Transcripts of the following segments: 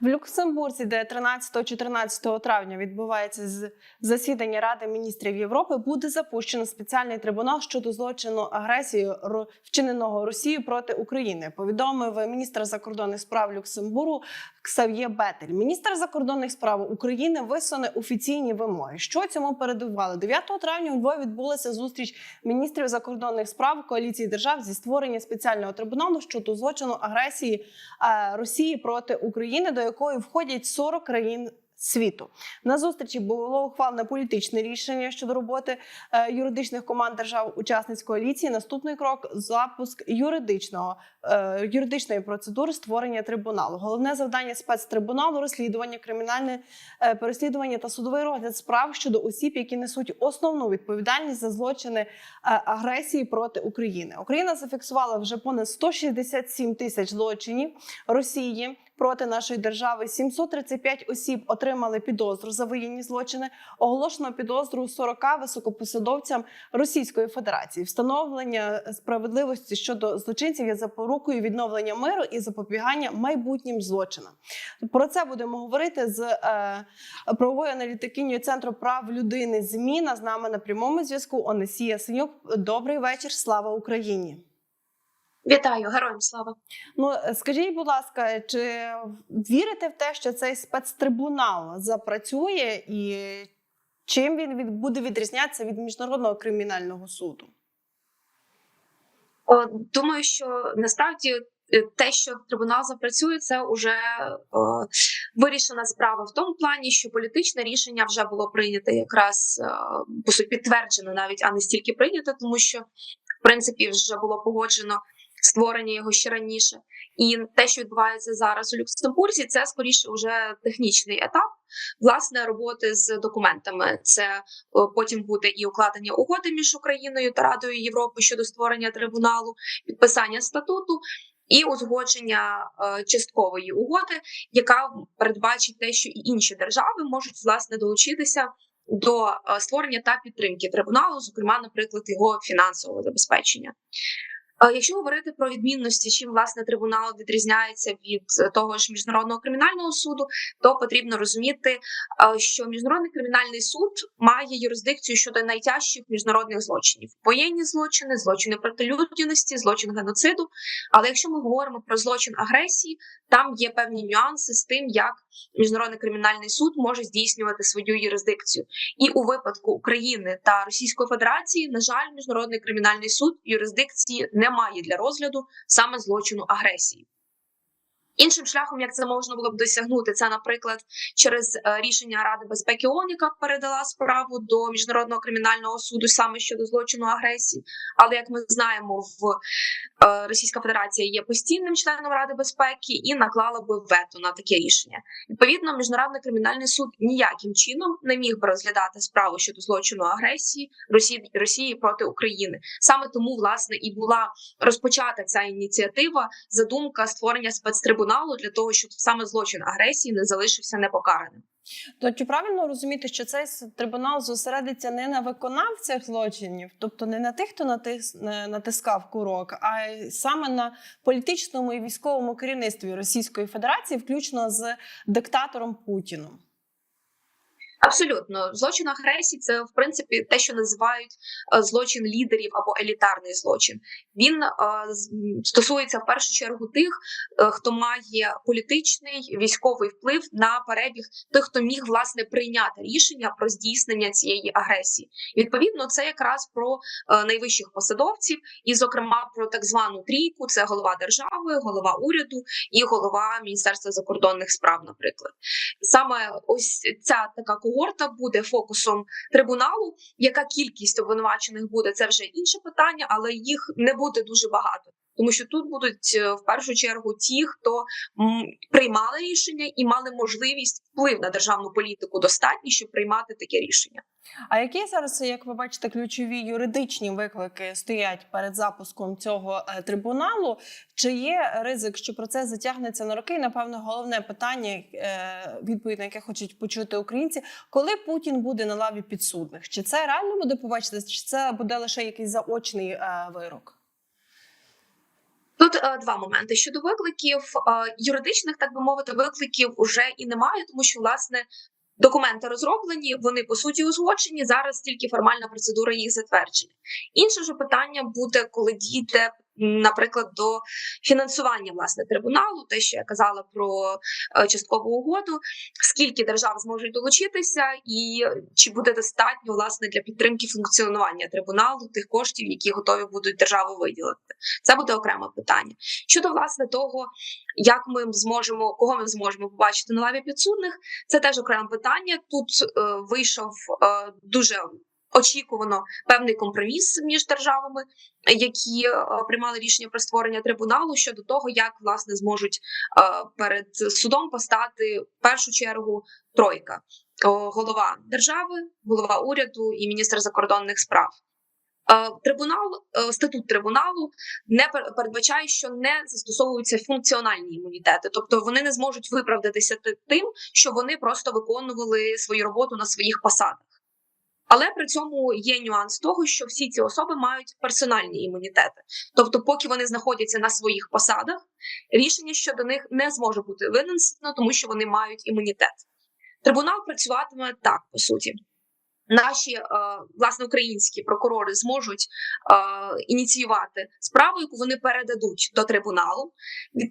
В Люксембурзі, де 13-14 травня відбувається засідання Ради міністрів Європи, буде запущено спеціальний трибунал щодо злочину агресії вчиненого Росією проти України. Повідомив міністр закордонних справ Люксембургу Ксав'є Бетель. Міністр закордонних справ України висуне офіційні вимоги. Що цьому передувало? 9 травня у Львові відбулася зустріч міністрів закордонних справ коаліції держав зі створення спеціального трибуналу щодо злочину агресії е, Росії проти України, до якої входять 40 країн. Світу на зустрічі було ухвалене політичне рішення щодо роботи е, юридичних команд держав-учасниць коаліції. Наступний крок запуск юридичного е, юридичної процедури створення трибуналу. Головне завдання спецтрибуналу розслідування, кримінальне е, переслідування та судовий розгляд справ щодо осіб, які несуть основну відповідальність за злочини агресії проти України. Україна зафіксувала вже понад 167 тисяч злочинів Росії. Проти нашої держави 735 осіб отримали підозру за воєнні злочини. Оголошено підозру 40 високопосадовцям Російської Федерації. Встановлення справедливості щодо злочинців є запорукою відновлення миру і запобігання майбутнім злочинам. Про це будемо говорити з е, правовою аналітикинею центру прав людини. ЗМІна з нами на прямому зв'язку. Онесія Синюк. Добрий вечір. Слава Україні. Вітаю, героям слава. Ну скажіть, будь ласка, чи вірите в те, що цей спецтрибунал запрацює, і чим він буде відрізнятися від міжнародного кримінального суду? О, Думаю, що насправді е, те, що трибунал запрацює, це вже о, вирішена справа в тому плані, що політичне рішення вже було прийнято якраз е, по суті підтверджено, навіть а не стільки прийнято, тому що в принципі вже було погоджено створення його ще раніше. І те, що відбувається зараз у Люксембурзі, це скоріше вже технічний етап власне роботи з документами. Це потім буде і укладення угоди між Україною та Радою Європи щодо створення трибуналу, підписання статуту. І узгодження е, часткової угоди, яка передбачить те, що і інші держави можуть власне долучитися до е, створення та підтримки трибуналу, зокрема, наприклад, його фінансового забезпечення. Якщо говорити про відмінності, чим власне трибунал відрізняється від е, того ж міжнародного кримінального суду, то потрібно розуміти, е, що міжнародний кримінальний суд має юрисдикцію щодо найтяжчих міжнародних злочинів: воєнні злочини, злочини проти людяності, злочин геноциду. Але якщо ми говоримо про злочин агресії, там є певні нюанси з тим, як міжнародний кримінальний суд може здійснювати свою юрисдикцію. І у випадку України та Російської Федерації, на жаль, міжнародний кримінальний суд юрисдикції не має для розгляду саме злочину агресії. Іншим шляхом, як це можна було б досягнути, це, наприклад, через е, рішення Ради безпеки ООН, яка передала справу до міжнародного кримінального суду саме щодо злочину агресії. Але як ми знаємо, в е, Російська Федерація є постійним членом Ради безпеки і наклала би вето на таке рішення. Відповідно, міжнародний кримінальний суд ніяким чином не міг би розглядати справу щодо злочину агресії Росії Росії проти України. Саме тому власне і була розпочата ця ініціатива, задумка створення спецтрибуналу для того, щоб саме злочин агресії не залишився непокараним. То чи правильно розуміти, що цей трибунал зосередиться не на виконавцях злочинів, тобто не на тих, хто натис, натискав курок, а саме на політичному і військовому керівництві Російської Федерації, включно з диктатором Путіном? Абсолютно, злочин агресії це в принципі те, що називають е, злочин лідерів або елітарний злочин. Він е, стосується в першу чергу тих, е, хто має політичний військовий вплив на перебіг тих, хто міг власне прийняти рішення про здійснення цієї агресії. Відповідно, це якраз про найвищих посадовців, і, зокрема, про так звану трійку: це голова держави, голова уряду і голова міністерства закордонних справ, наприклад. Саме ось ця така когорта буде фокусом трибуналу. Яка кількість обвинувачених буде, це вже інше питання, але їх не буде дуже багато. Тому що тут будуть е, в першу чергу ті, хто приймали рішення і мали можливість вплив на державну політику достатньо, щоб приймати таке рішення. А які зараз, як ви бачите, ключові юридичні виклики стоять перед запуском цього е, трибуналу? Чи є ризик, що процес затягнеться на роки? Напевно, головне питання, е, відповідь на яке хочуть почути українці, коли Путін буде на лаві підсудних? Чи це реально буде побачити, чи це буде лише якийсь заочний вирок? Тут е, два моменти щодо викликів е, юридичних, так би мовити, викликів уже і немає, тому що власне документи розроблені, вони по суті узгоджені. Зараз тільки формальна процедура їх затвердження. Інше ж питання буде, коли дійде. Наприклад, до фінансування власне трибуналу, те, що я казала про е, часткову угоду, скільки держав зможуть долучитися, і чи буде достатньо власне для підтримки функціонування трибуналу тих коштів, які готові будуть держави виділити. Це буде окреме питання. Щодо власне того, як ми зможемо, кого ми зможемо побачити на лаві підсудних, це теж окреме питання. Тут е, вийшов е, дуже очікувано певний компроміс між державами, які е, приймали рішення про створення трибуналу щодо того, як власне зможуть е, перед судом постати в першу чергу тройка: голова держави, голова уряду і міністр закордонних справ. Е, Трибунал, статут трибуналу не пер- передбачає, що не застосовуються функціональні імунітети, тобто вони не зможуть виправдатися тим, що вони просто виконували свою роботу на своїх посадах. Але при цьому є нюанс того, що всі ці особи мають персональні імунітети. Тобто, поки вони знаходяться на своїх посадах, рішення щодо них не зможе бути винесено, тому що вони мають імунітет. Трибунал працюватиме так, по суті. Наші е, власне українські прокурори зможуть е, ініціювати справу, яку вони передадуть до трибуналу.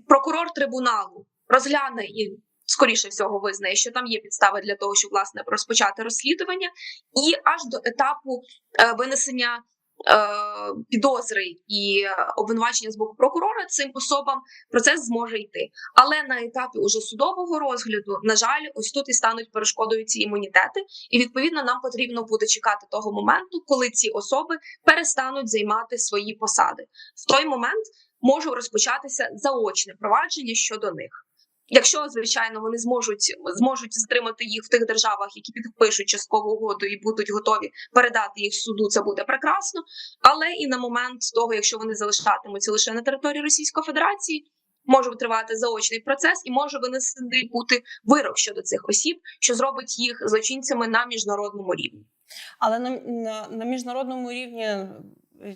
Прокурор трибуналу розгляне і скоріше всього визнає, що там є підстави для того, щоб власне розпочати розслідування, і аж до етапу е, винесення е, підозри і обвинувачення з боку прокурора цим особам процес зможе йти. Але на етапі уже судового розгляду, на жаль, ось тут і стануть перешкодою ці імунітети, і відповідно нам потрібно буде чекати того моменту, коли ці особи перестануть займати свої посади. В той момент може розпочатися заочне провадження щодо них. Якщо звичайно вони зможуть зможуть затримати їх в тих державах, які підпишуть часткову угоду і будуть готові передати їх суду, це буде прекрасно. Але і на момент того, якщо вони залишатимуться лише на території Російської Федерації, може тривати заочний процес і може винесений бути вирок щодо цих осіб, що зробить їх злочинцями на міжнародному рівні. Але на, на, на міжнародному рівні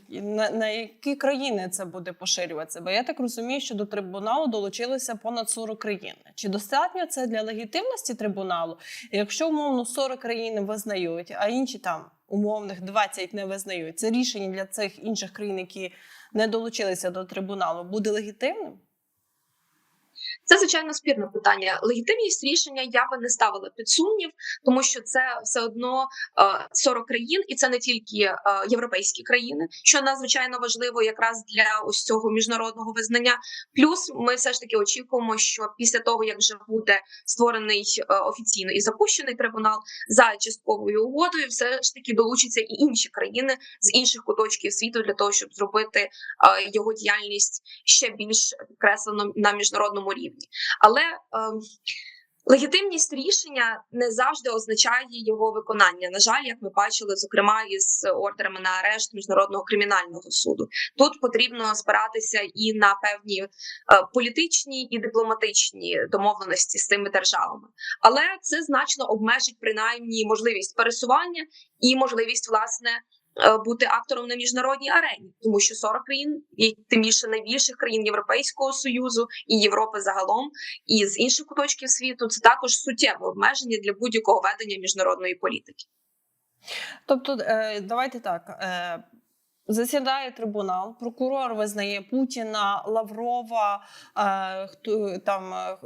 на, на які країни це буде поширюватися? Бо я так розумію, що до трибуналу долучилися понад 40 країн. Чи достатньо це для легітимності трибуналу? Якщо умовно 40 країн визнають, а інші там умовних 20 не визнають, це рішення для цих інших країн, які не долучилися до трибуналу, буде легітимним? Це звичайно спірне питання. Легітимність рішення я би не ставила під сумнів, тому що це все одно е, 40 країн, і це не тільки е, європейські країни, що надзвичайно важливо якраз для ось цього міжнародного визнання. Плюс ми все ж таки очікуємо, що після того як вже буде створений е, офіційно і запущений трибунал за частковою угодою, все ж таки долучаться і інші країни з інших куточків світу для того, щоб зробити е, його діяльність ще більш підкреслено на міжнародному рівні. Але ем, легітимність рішення не завжди означає його виконання. На жаль, як ми бачили, зокрема із ордерами на арешт міжнародного кримінального суду. Тут потрібно спиратися і на певні е, політичні і дипломатичні домовленості з цими державами, але це значно обмежить принаймні можливість пересування і можливість власне е, бути актором на міжнародній арені, тому що 40 країн, і тим більше найбільших країн Європейського союзу і Європи загалом, і з інших куточків світу, це також суттєве обмеження для будь-якого ведення міжнародної політики. Тобто, е, давайте так. Засідає трибунал, прокурор визнає Путіна, Лаврова, е, хто там е,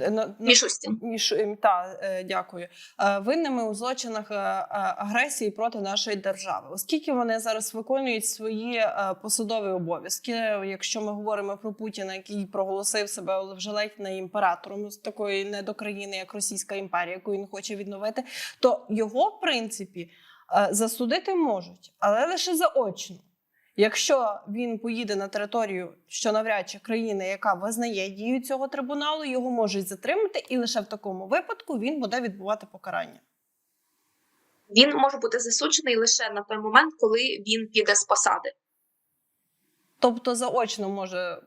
е, Мішустін. Між ем, та е, дякую Е, винними у злочинах е, е, агресії проти нашої держави, оскільки вони зараз виконують свої е, посадові обов'язки. Якщо ми говоримо про Путіна, який проголосив себе вже ледь не імператором з такої недокраїни, як Російська імперія, яку він хоче відновити, то його в принципі засудити можуть, але лише заочно. Якщо він поїде на територію, що навряд чи країни, яка визнає дію цього трибуналу, його можуть затримати, і лише в такому випадку він буде відбувати покарання. Він може бути засуджений лише на той момент, коли він піде з посади, Тобто заочно може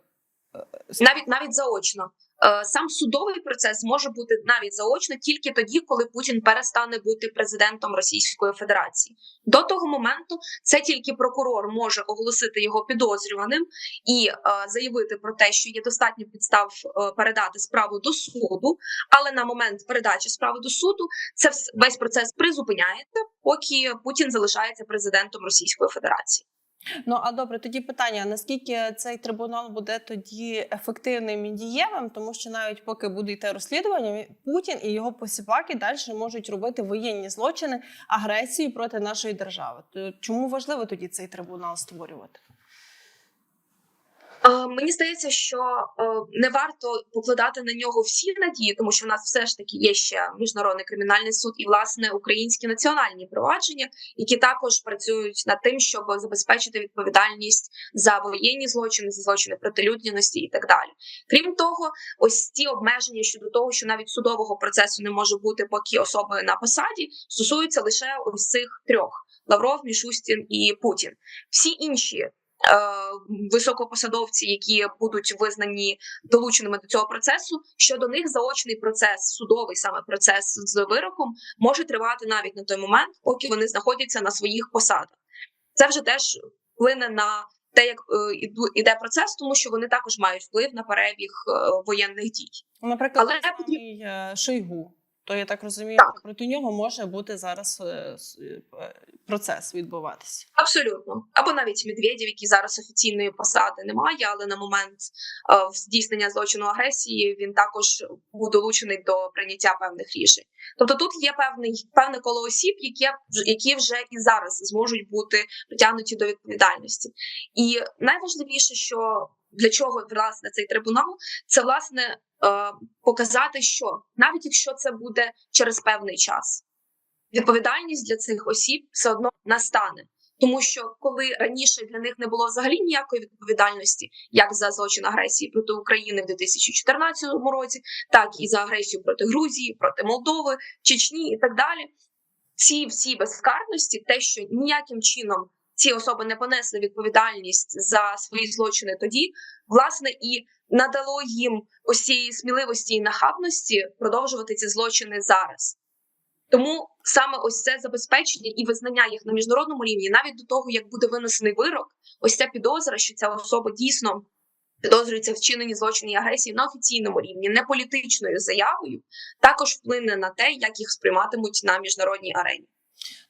е, навіть навіть заочно. Е, Сам судовий процес може бути навіть заочно тільки тоді, коли Путін перестане бути президентом Російської Федерації. До того моменту це тільки прокурор може оголосити його підозрюваним і е, заявити про те, що є достатньо підстав е, передати справу до суду. Але на момент передачі справи до суду це весь процес призупиняється, поки Путін залишається президентом Російської Федерації. Ну а добре, тоді питання: наскільки цей трибунал буде тоді ефективним і дієвим, тому що навіть поки буде йти розслідування, Путін і його посіпаки далі можуть робити воєнні злочини, агресію проти нашої держави. То чому важливо тоді цей трибунал створювати? Мені здається, що е, не варто покладати на нього всі надії, тому що в нас все ж таки є ще міжнародний кримінальний суд і власне українські національні провадження, які також працюють над тим, щоб забезпечити відповідальність за воєнні злочини, за злочини проти людяності і так далі. Крім того, ось ці обмеження щодо того, що навіть судового процесу не може бути, поки особи на посаді, стосуються лише ось цих трьох: Лавров, Мішустін і Путін. Всі інші високопосадовці, які будуть визнані долученими до цього процесу, щодо них заочний процес, судовий саме процес з вироком, може тривати навіть на той момент, поки вони знаходяться на своїх посадах. Це вже теж вплине на те, як е, іде процес, тому що вони також мають вплив на перебіг е, воєнних дій. Наприклад, Але е, Шойгу. То я так розумію, Так. проти нього може бути зараз е, с- е, процес відбуватися. Абсолютно, або навіть Медведєв, який зараз офіційної посади немає, але на момент е, здійснення злочину агресії він також був долучений до прийняття певних рішень. Тобто тут є певний певне коло осіб, які, які вже і зараз зможуть бути притягнуті до відповідальності. І найважливіше, що для чого власне цей трибунал, це власне е, показати, що навіть якщо це буде через певний час, відповідальність для цих осіб все одно настане. Тому що коли раніше для них не було взагалі ніякої відповідальності, як за злочин агресії проти України в 2014 році, так і за агресію проти Грузії, проти Молдови, Чечні і так далі. Ці всі безкарності, те, що ніяким чином ці особи не понесли відповідальність за свої злочини тоді, власне, і надало їм ось цієї сміливості і нахабності продовжувати ці злочини зараз. Тому саме ось це забезпечення і визнання їх на міжнародному рівні, навіть до того, як буде винесений вирок, ось ця підозра, що ця особа дійсно підозрюється в вчиненні злочину і агресії на офіційному рівні, не політичною заявою, також вплине на те, як їх сприйматимуть на міжнародній арені.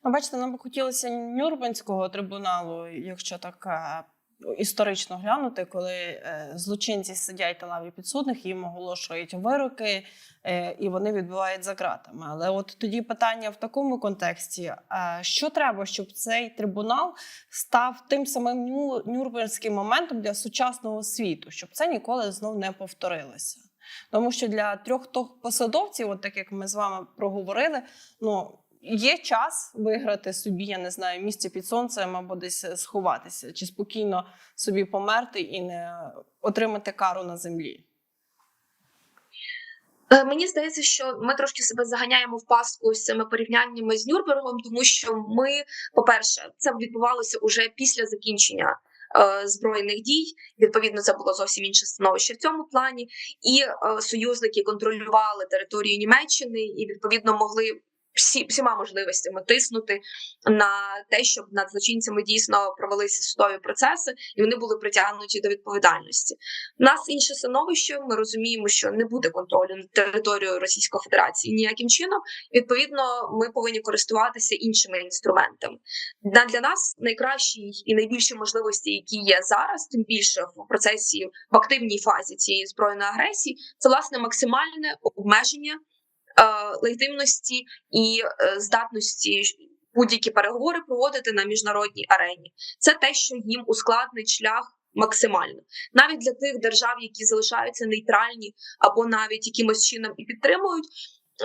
Ну, бачите, нам би хотілося Нюрнберзького трибуналу, якщо так е, історично глянути, коли е, злочинці сидять на лаві підсудних, їм оголошують вироки, е, і вони відбувають за ґратами. Але от тоді питання в такому контексті: що треба, щоб цей трибунал став тим самим Ню- Нюрнберзьким моментом для сучасного світу, щоб це ніколи знов не повторилося. Тому що для трьох посадовців, от так як ми з вами проговорили, ну є час виграти собі, я не знаю, місце під сонцем або десь сховатися, чи спокійно собі померти і не отримати кару на землі. Е, Мені здається, що ми трошки себе заганяємо в пастку з цими порівняннями з Нюрнбергом, тому що ми, по-перше, це відбувалося уже після закінчення е, збройних дій. Відповідно, це було зовсім інше становище в цьому плані. І е, союзники контролювали територію Німеччини і відповідно могли. Всі всіма можливостями тиснути на те, щоб над злочинцями дійсно провелися судові процеси, і вони були притягнуті до відповідальності. У нас інше становище. Ми розуміємо, що не буде контролю над територією Російської Федерації ніяким чином. Відповідно, ми повинні користуватися іншими інструментами. На для нас найкращі і найбільші можливості, які є зараз, тим більше в процесі в активній фазі цієї збройної агресії, це власне максимальне обмеження легітимності і е, здатності будь-які переговори проводити на міжнародній арені. Це те, що їм ускладнить шлях максимально, навіть для тих держав, які залишаються нейтральні або навіть якимось чином і підтримують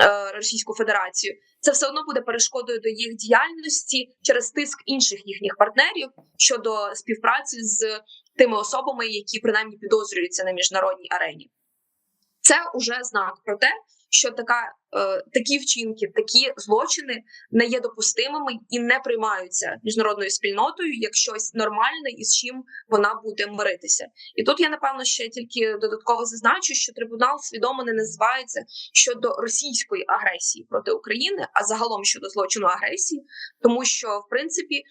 е, Російську Федерацію. Це все одно буде перешкодою до їх діяльності через тиск інших їхніх партнерів щодо співпраці з тими особами, які принаймні підозрюються на міжнародній арені. Це уже знак про те, що така, е, такі вчинки, такі злочини не є допустимими і не приймаються міжнародною спільнотою як щось нормальне і з чим вона буде миритися. І тут я напевно ще тільки додатково зазначу, що трибунал свідомо не називається щодо російської агресії проти України, а загалом щодо злочину агресії, тому що в принципі. е,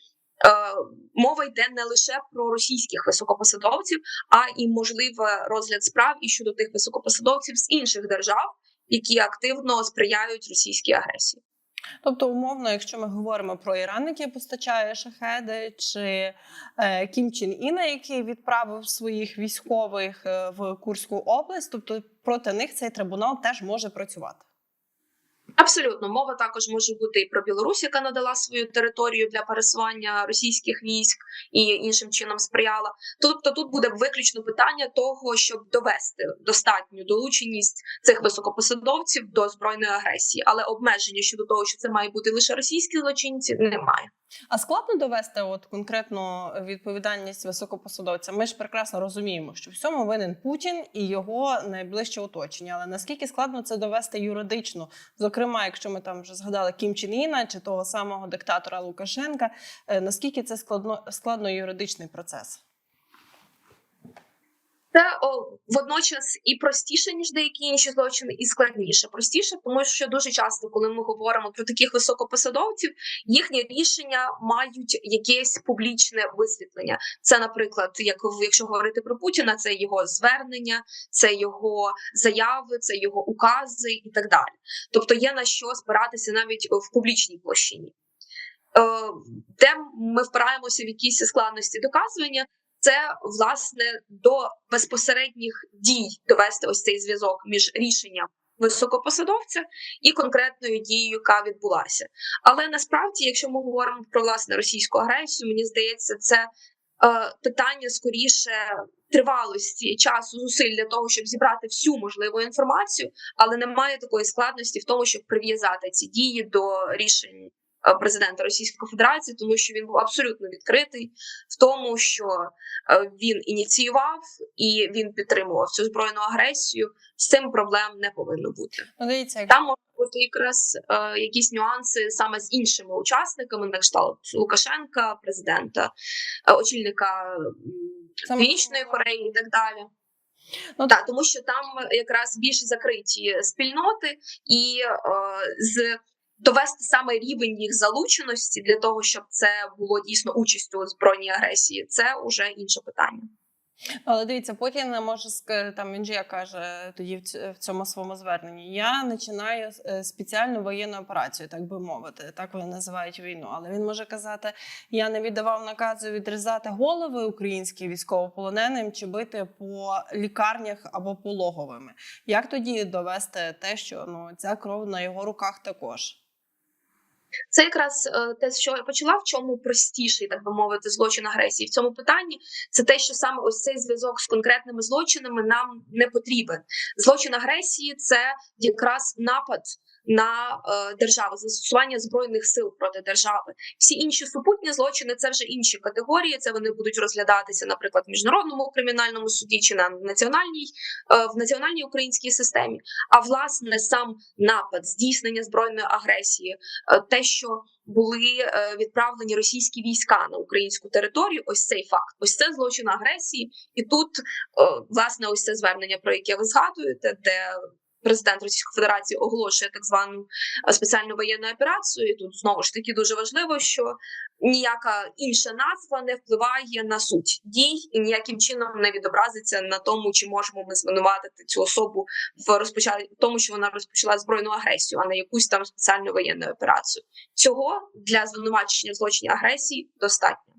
Мова йде не лише про російських високопосадовців, а і можливе розгляд справ і щодо тих високопосадовців з інших держав, які активно сприяють російській агресії. Тобто, умовно, якщо ми говоримо про Іран, який постачає шахеди, чи е, Кім Чін Іна, який відправив своїх військових е, в Курську область, тобто проти них цей трибунал теж може працювати. Абсолютно, мова також може бути і про Білорусь, яка надала свою територію для пересування російських військ і іншим чином сприяла. Тобто, тут буде виключно питання того, щоб довести достатню долученість цих високопосадовців до збройної агресії, але обмеження щодо того, що це має бути лише російські злочинці, немає. А складно довести от конкретно відповідальність високопосадовця. Ми ж прекрасно розуміємо, що в цьому винен Путін і його найближче оточення. Але наскільки складно це довести юридично? Зокрема, якщо ми там вже згадали Кім Чен Іна чи того самого диктатора Лукашенка, е, наскільки це складно складно юридичний процес? Це о, водночас і простіше ніж деякі інші злочини, і складніше. Простіше, тому що дуже часто, коли ми говоримо про таких високопосадовців, їхні рішення мають якесь публічне висвітлення. Це, наприклад, як якщо говорити про Путіна, це його звернення, це його заяви, це його укази і так далі. Тобто є на що спиратися навіть в публічній площині. Е, Де ми впираємося в якісь складності доказування, це власне до безпосередніх дій довести ось цей зв'язок між рішенням високопосадовця і конкретною дією, яка відбулася. Але насправді, якщо ми говоримо про власне російську агресію, мені здається, це е, питання скоріше тривалості часу зусиль для того, щоб зібрати всю можливу інформацію, але немає такої складності в тому, щоб прив'язати ці дії до рішень президента Російської Федерації, тому що він був абсолютно відкритий в тому, що е, він ініціював і він підтримував цю збройну агресію. З цим проблем не повинно бути. Ну, дивіться, Там можуть бути якраз е, якісь нюанси саме з іншими учасниками, на кшталт Лукашенка, президента, е, очільника Північної Кореї і так далі. Ну, Так, тому що там якраз більш закриті спільноти, і е, з довести саме рівень їх залученості для того, щоб це було дійсно участю у збройній агресії, це вже інше питання. Але дивіться, Путін може там він же як каже тоді в цьому своєму зверненні. Я починаю е, спеціальну воєнну операцію, так би мовити. Так вони називають війну. Але він може казати: я не віддавав наказу відрізати голови українським військовополоненим чи бити по лікарнях або пологовими. Як тоді довести те, що ну ця кров на його руках також? Це якраз е, те, що я почала, в чому простіший, так би мовити, злочин агресії в цьому питанні. Це те, що саме ось цей зв'язок з конкретними злочинами нам не потрібен. Злочин агресії це якраз напад на е, державу, застосування збройних сил проти держави. Всі інші супутні злочини це вже інші категорії. Це вони будуть розглядатися, наприклад, в міжнародному кримінальному суді чи на національній е, в національній українській системі. А власне сам напад, здійснення збройної агресії, е, те, що були відправлені російські війська на українську територію. Ось цей факт, ось це злочин агресії, і тут власне ось це звернення, про яке ви згадуєте, де президент Російської Федерації оголошує так звану е, спеціальну воєнну операцію. І тут знову ж таки дуже важливо, що ніяка інша назва не впливає на суть дій і ніяким чином не відобразиться на тому, чи можемо ми звинуватити цю особу в розпоча... тому, що вона розпочала збройну агресію, а не якусь там спеціальну воєнну операцію. Цього для звинувачення злочині агресії достатньо.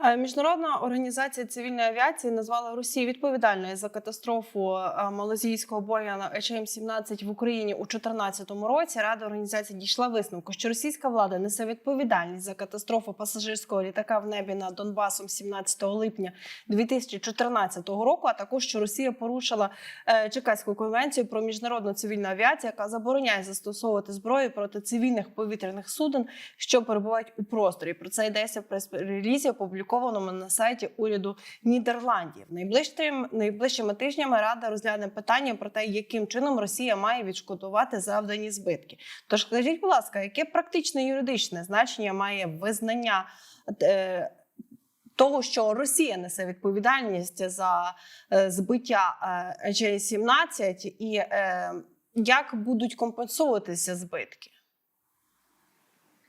Е, Міжнародна організація цивільної авіації назвала Росію відповідальною за катастрофу е, малазійського боя HM-17 в Україні у 2014 році. Рада організації дійшла висновку, що російська влада несе відповідальність за катастрофу пасажирського літака в небі над Донбасом 17 липня 2014 року. А також що Росія порушила е, Чекаську конвенцію про міжнародну цивільну авіацію, яка забороняє застосовувати зброю проти цивільних повітряних суден, що перебувають у просторі. Про це йдеться в прес-релізі опублікованому на сайті уряду Нідерландів. Найближчим найближчими тижнями рада розгляне питання про те, яким чином Росія має відшкодувати завдані збитки. Тож скажіть, будь ласка, яке практичне юридичне значення має визнання? Е, того, що Росія несе відповідальність за е, збиття е, J-17 і е, як будуть компенсовуватися збитки?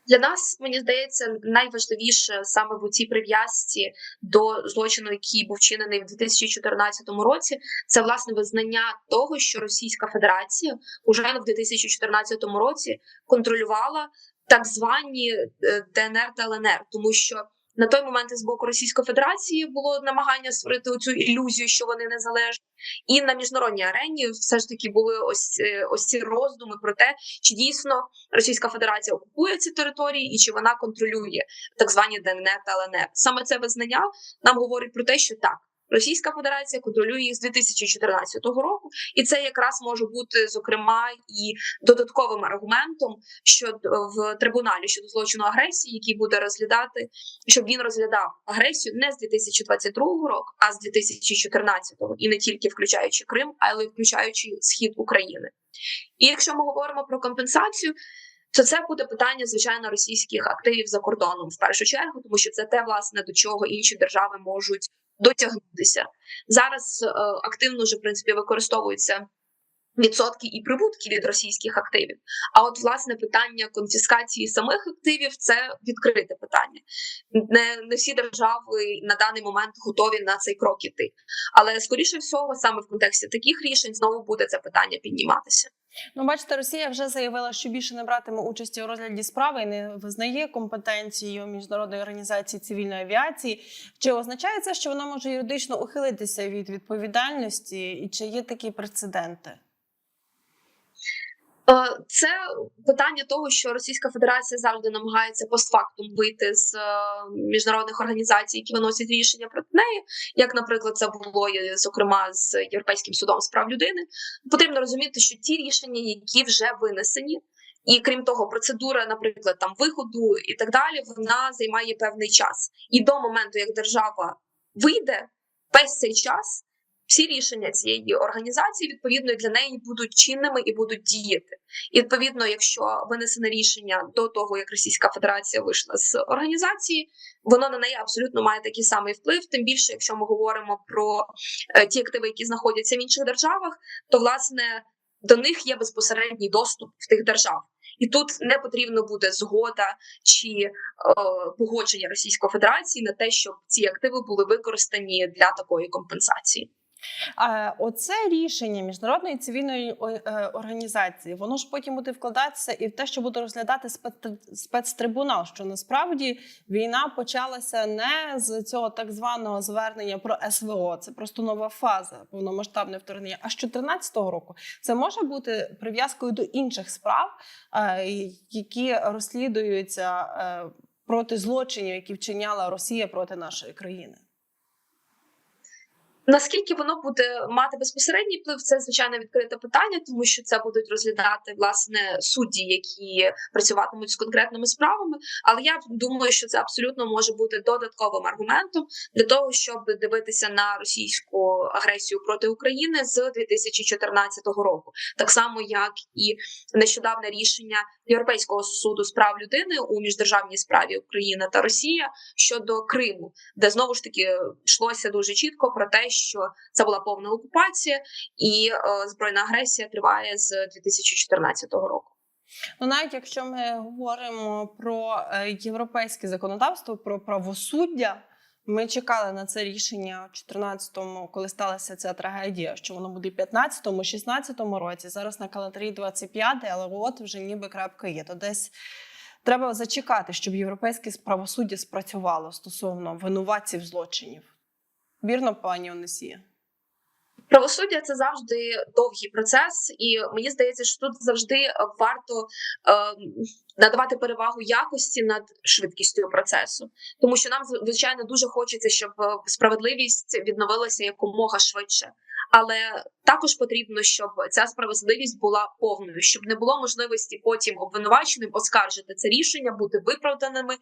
Для нас мені здається найважливіше саме в цій прив'язці до злочину, який був вчинений в 2014 році, це власне визнання того, що Російська Федерація уже в 2014 році контролювала так звані е, ДНР та ЛНР, тому що на той момент з боку Російської Федерації було намагання створити цю ілюзію, що вони незалежні, і на міжнародній арені все ж таки були ось е, ось ці роздуми про те, чи дійсно Російська Федерація окупує ці території і чи вона контролює так звані ДНР та ЛНР. Саме це визнання нам говорить про те, що так. Російська Федерація контролює їх з 2014 року, і це якраз може бути зокрема і додатковим аргументом щодо в трибуналі щодо злочину агресії, який буде розглядати, щоб він розглядав агресію не з 2022 року, а з 2014 і не тільки включаючи Крим, але й включаючи схід України. І якщо ми говоримо про компенсацію. То це буде питання звичайно російських активів за кордоном в першу чергу, тому що це те, власне, до чого інші держави можуть дотягнутися зараз. Е, активно вже в принципі використовуються відсотки і прибутки від російських активів. А от власне питання конфіскації самих активів це відкрите питання. Не, не всі держави на даний момент готові на цей крок іти. Але скоріше всього, саме в контексті таких рішень знову буде це питання підніматися. Ну, бачите, Росія вже заявила, що більше не братиме участі у розгляді справи і не визнає компетенцію міжнародної організації цивільної авіації. Чи означає це, що вона може юридично ухилитися від відповідальності, і чи є такі прецеденти? Е, це питання того, що Російська Федерація завжди намагається постфактум вийти з е, міжнародних організацій, які виносять рішення проти неї, як, наприклад, це було зокрема з Європейським судом з прав людини. Потрібно розуміти, що ті рішення, які вже винесені, і крім того, процедура, наприклад, там виходу і так далі, вона займає певний час. І до моменту, як держава вийде, весь цей час всі рішення цієї організації відповідно для неї будуть чинними і будуть діяти. І відповідно, якщо винесене рішення до того, як Російська Федерація вийшла з організації, воно на неї абсолютно має такий самий вплив. Тим більше, якщо ми говоримо про е, ті активи, які знаходяться в інших державах, то власне до них є безпосередній доступ в тих держав. І тут не потрібно буде згода чи е, погодження Російської Федерації на те, щоб ці активи були використані для такої компенсації. А оце рішення міжнародної цивільної е, організації, воно ж потім буде вкладатися і в те, що буде розглядати спецтрибунал, що насправді війна почалася не з цього так званого звернення про СВО, це просто нова фаза повномасштабне вторгнення. А з 2014 року це може бути прив'язкою до інших справ, е, які розслідуються е, проти злочинів, які вчиняла Росія проти нашої країни. Наскільки воно буде мати безпосередній вплив, це звичайно відкрите питання, тому що це будуть розглядати власне судді, які працюватимуть з конкретними справами. Але я думаю, що це абсолютно може бути додатковим аргументом для того, щоб дивитися на російську агресію проти України з 2014 року, так само як і нещодавне рішення Європейського суду з прав людини у міждержавній справі Україна та Росія щодо Криму, де знову ж таки йшлося дуже чітко про те, що це була повна окупація, і е, збройна агресія триває з 2014 року. Ну, навіть якщо ми говоримо про е, європейське законодавство, про правосуддя, ми чекали на це рішення в 14-му, коли сталася ця трагедія, що воно буде в 15-му, 16-му році. Зараз на календарі 25 але от вже ніби крапка є. То десь треба зачекати, щоб європейське правосуддя спрацювало стосовно винуватців злочинів. Вірно, пані Онесія? Правосуддя це завжди довгий процес, і мені здається, що тут завжди варто е, надавати перевагу якості над швидкістю процесу, тому що нам звичайно дуже хочеться, щоб справедливість відновилася якомога швидше. Але також потрібно, щоб ця справедливість була повною, щоб не було можливості потім обвинуваченим оскаржити це рішення, бути виправданими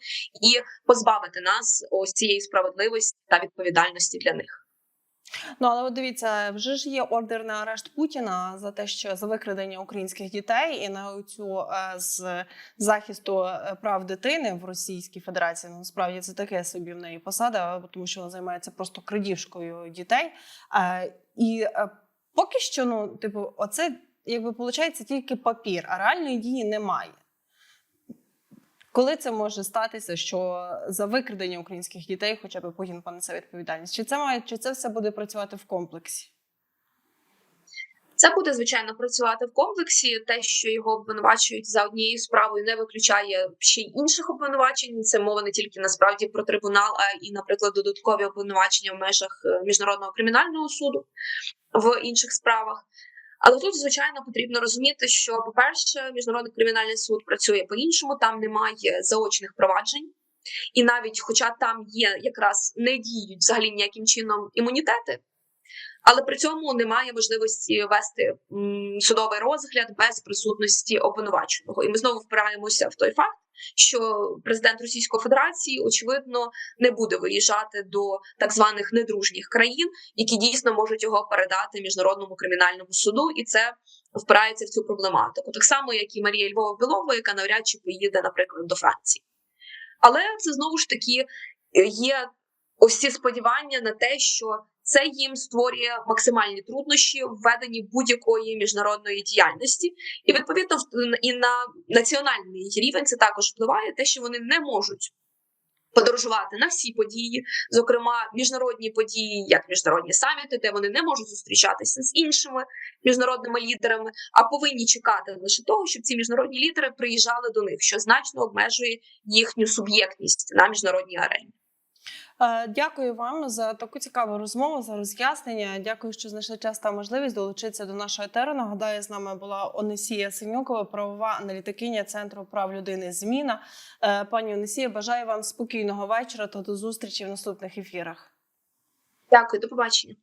і позбавити нас ось цієї справедливості та відповідальності для них. Ну але от дивіться, вже ж є ордер на арешт Путіна за те, що за викрадення українських дітей і на цю е, з захисту е, прав дитини в Російській Федерації. Ну, насправді це таке собі в неї посада, тому що вона займається просто крадіжкою дітей. Е, і поки що, ну, типу, оце якби виходить тільки папір, а реальної дії немає. Коли це може статися, що за викрадення українських дітей, хоча б Путін понесе відповідальність? Чи це має чи це все буде працювати в комплексі? Це буде звичайно працювати в комплексі. Те, що його обвинувачують за однією справою, не виключає ще й інших обвинувачень. Це мова не тільки насправді про трибунал, а і, наприклад, додаткові обвинувачення в межах е, міжнародного кримінального суду в інших справах. Але тут, звичайно, потрібно розуміти, що, по-перше, міжнародний кримінальний суд працює по-іншому, там немає заочних проваджень, і навіть, хоча там є якраз не діють взагалі ніяким чином імунітети, але при цьому немає можливості вести судовий розгляд без присутності обвинуваченого. І ми знову впираємося в той факт, що президент Російської Федерації очевидно не буде виїжджати до так званих недружніх країн, які дійсно можуть його передати міжнародному кримінальному суду, і це впирається в цю проблематику, так само як і Марія Львова Білова, яка навряд чи поїде, наприклад, до Франції. Але це знову ж таки є ось ці сподівання на те, що це їм створює максимальні труднощі в веденні будь-якої міжнародної діяльності, і відповідно і на національний рівень це також впливає те, що вони не можуть. Подорожувати на всі події, зокрема міжнародні події, як міжнародні саміти, де вони не можуть зустрічатися з іншими міжнародними лідерами, а повинні чекати лише того, щоб ці міжнародні лідери приїжджали до них, що значно обмежує їхню суб'єктність на міжнародній арені. Е, Дякую вам за таку цікаву розмову, за роз'яснення. Дякую, що знайшли час та можливість долучитися до нашого етеру. Нагадаю, з нами була Онесія Синюкова, правова аналітикиня Центру прав людини. Зміна. Е, Пані Онесія, бажаю вам спокійного вечора та до зустрічі в наступних ефірах. Дякую, до побачення.